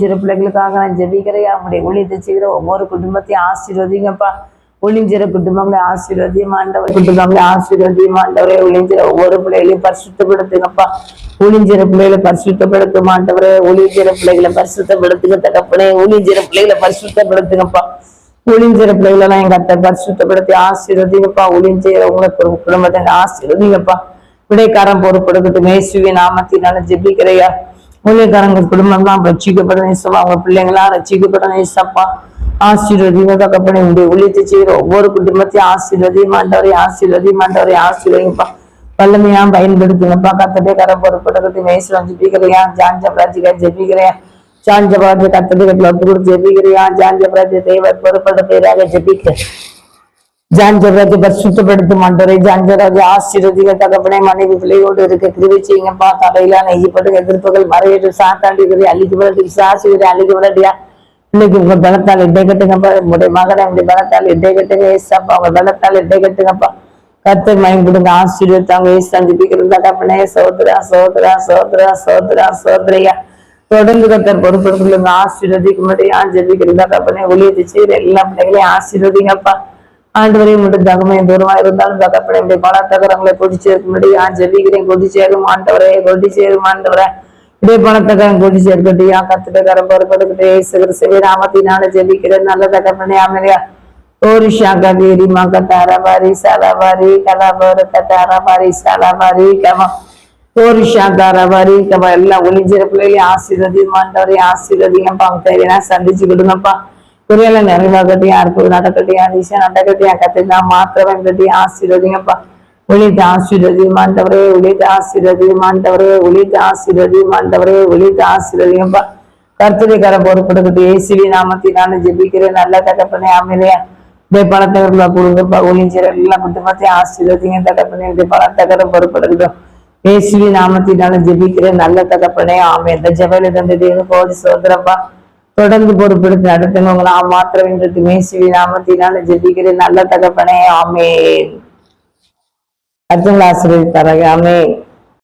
சிறு பிள்ளைகளுக்காக நான் ஜெபிக்கிறேன். அவங்களுடைய ஊழியத்தை செய்கிற ஒவ்வொரு குடும்பத்தையும் ஆசீர்வதிங்கப்பா. ஒளிஞ்சிற குடும்பங்களை ஆசீர்வதியும் ஆண்டவர். குடும்பங்களை ஆசீர்வதியும் ஆண்டவரே. ஒளிஞ்சிற ஒவ்வொரு பிள்ளைகளையும் பரிசுத்தப்படுத்துங்கப்பா. ஒளிஞ்சிற பிள்ளைகளை பரிசுத்தப்படுத்தும் ஆண்டவரே. ஒளிஞ்சிற பிள்ளைகளை பரிசுத்தப்படுத்துங்க தகப்பனே. ஒளிஞ்சிற பிள்ளைகளை பரிசுத்தப்படுத்துங்கப்பா. ஒளிஞ்சிற பிள்ளைகளெல்லாம் எங்க அத்தை பரிசுத்தப்படுத்தி ஆசீர்வதிங்கப்பா. ஒளிஞ்சிற உங்களுக்கு குடும்பத்தை ஆசீர்வதிங்கப்பா. விடைக்காரன் பொறுப்படுக்கட்டும் மேசுவி நாமத்தினால ஜெபிக்கிறையா. ஊழியக்காரங்க குடும்பம்லாம் ரட்சிக்கப்பட நேசப்பா அவங்க பிள்ளைங்களாம் ரட்சிக்கப்பட நேசப்பா. ஆசீர்வதிங்க தகப்பனே உங்களுடைய ஊழியத்தை செய்கிற ஒவ்வொரு குடும்பத்தையும் ஆசீர்வதி மாண்டவரை ஆசீர்வதி மாண்டவரை ஆசீர்வதிங்கப்பா வல்லமையா பயன்படுத்துங்கப்பா. கத்தட்டே கரம் பொறுப்படுக்கட்டும் மேசுவன் ஜெபிக்கிறையா? ஜாஞ்சப்ராஜிகா ஜெபிக்கிறையா ஜாஞ்சபராஜ கத்தட்டை கட்டில ஒப்பு கொடுத்து ஜெபிக்கிறையா ஜெபிக்கிறியா ஜாஞ்சபராஜ தேவர் பொறுப்பட பேராக ஜெபிக்க பரிசுத்தப்படுத்தும் ஆண்டவரை ஜான்ஜராஜ் ஆசீர்வதிக தகப்பனை மனைவி பிள்ளையோடு இருக்க கிருவி செய்யுங்கப்பா. தலையில நெய்யப்பட்டு எதிர்ப்புகள் மறையிட்டு சாத்தாண்டி அழிக்கப்பட்டு சாசிவரை அழிக்கப்படியா பிள்ளைக்கு உங்க பலத்தால் இடை கட்டுங்கப்பா. உங்களுடைய மகனை உங்களுடைய பலத்தால் இடை கட்டுங்க. ஏசாப்பா உங்க பலத்தால் இடை கட்டுங்கப்பா. கத்தை மயங்கிடுங்க ஆசீர்வத்தாங்க ஏசா ஜிபிக்கிறது தகப்பனே சோதரா சோதரா சோதரா சோதரா சோதரையா தொடர்ந்து கத்தர் பொறுப்படுத்துங்க ஆசீர்வதிக்கும்படி ஜெபிக்கிறது தகப்பனே ஒளியத்தை செய்யற எல்லா பிள்ளைகளையும் ஆசீர்வதிங்கப்பா. ஆண்டவரே மட்டும் தகமே தூரமா இருந்தாலும் தகப்பனே இப்படி பல தகரங்களை கொடி சேர்க்கும்படி ஆ ஜெபிக்கிறேன் கொடி சேரும் ஆண்டவரே. கொடி சேரும் ஆண்டவரே இதே பணத்தகரம் கொடி சேர்க்கட்டியா கரம் பொறுப்படுக்கிட்டே சிறு சிறு நாமத்தினால ஜெபிக்கிறேன். நல்ல தகப்பனே அமைதியா ஒரு கபீரி மக தாரபாரி சலபாரி கலாபோர தாரபாரி சலபாரி ஒரு ஓரிஷா தாரபாரி கம. எல்லாம் ஒளிஞ்சிற பிள்ளைகளையும் ஆசீர்வதி மாண்டவரையும் ஆசீர்வதிங்கப்பா அவங்க தேவையான சந்திச்சு கொடுங்கப்பா குறையில நிறைவாகட்டியா அற்புதம் நடக்கட்டியா அதிசயம் நடக்கட்டியா கத்தினா மாத்திரம் கட்டியா ஆசீர்வதிங்கப்பா. ஒளித்து ஆசீர்வதி மாண்டவரே ஒளித்து ஆசீர்வதி மாண்டவரே ஒளித்து ஆசீர்வதி மாண்டவரே ஒளித்து ஆசீர்வதிங்கப்பா. கர்த்தரை கர பொறுப்படுக்கிட்டு ஏசிவி நாமத்தினால ஜெபிக்கிறேன் நல்ல தகப்பனே அமைதியா இந்த பணத்தகர்ல கொடுங்கப்பா ஒளிஞ்சிற எல்லா குடும்பத்தையும் ஆசீர்வதிங்க தகப்பனே இந்த பணத்தகர பொறுப்படுக்கிட்டோம் ஏசிவி நாமத்தினால ஜெபிக்கிறேன் நல்ல தகப்பனே ஆமே இந்த ஜபல தந்தது கோடி சோதரப்பா. தொடர்ந்து பொறுப்பெடுத்து நடத்துங்க உங்களை நான் மாத்திரம் இன்றைக்கு மேசிவி நாமத்தினால ஜெபிக்கிறேன். நல்ல தகப்பனே ஆமே அர்ஜுன் ஆசிரியர் தரக ஆமே